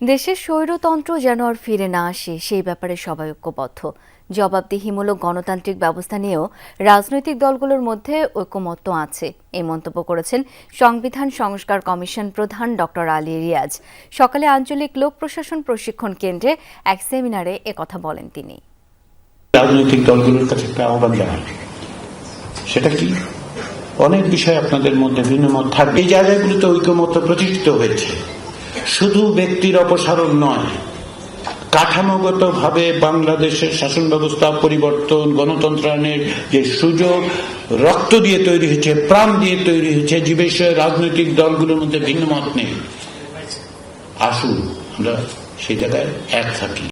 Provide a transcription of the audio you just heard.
দেশের স্বৈরতন্ত্র যেন আর ফিরে না আসে, সেই ব্যাপারে সবাই ঐক্যবদ্ধ। জবাবদিহিমূলক গণতান্ত্রিক ব্যবস্থা নিয়েও রাজনৈতিক দলগুলোর মধ্যে ঐক্যমত্য আছে, এই মন্তব্য করেছেন সংবিধান সংস্কার কমিশন প্রধান ডক্টর আলী রিয়াজ। সকালে আঞ্চলিক লোক প্রশাসন প্রশিক্ষণ কেন্দ্রে এক সেমিনারে একথা বলেন তিনি। রাজনৈতিক দলগুলোর কাছে একটা আহ্বান জানাই। সেটা কি? অনেক বিষয় আপনাদের মধ্যে ভিন্নমত থাকবে এই জায়গাগুলোতে ঐক্যমত প্রতিষ্ঠিত হয়েছে। শুধু ব্যক্তির অপসারণ নয়, কাঠামোগত ভাবে বাংলাদেশের শাসন ব্যবস্থা, পরিবর্তন গণতন্ত্রায়নের যে সুযোগ, রক্ত দিয়ে তৈরি হয়েছে, প্রাণ দিয়ে তৈরি হয়েছে যে রাজনৈতিক দলগুলোর মধ্যে ভিন্ন মত নেই। আসুন, আমরা সেই জায়গায় এক থাকি।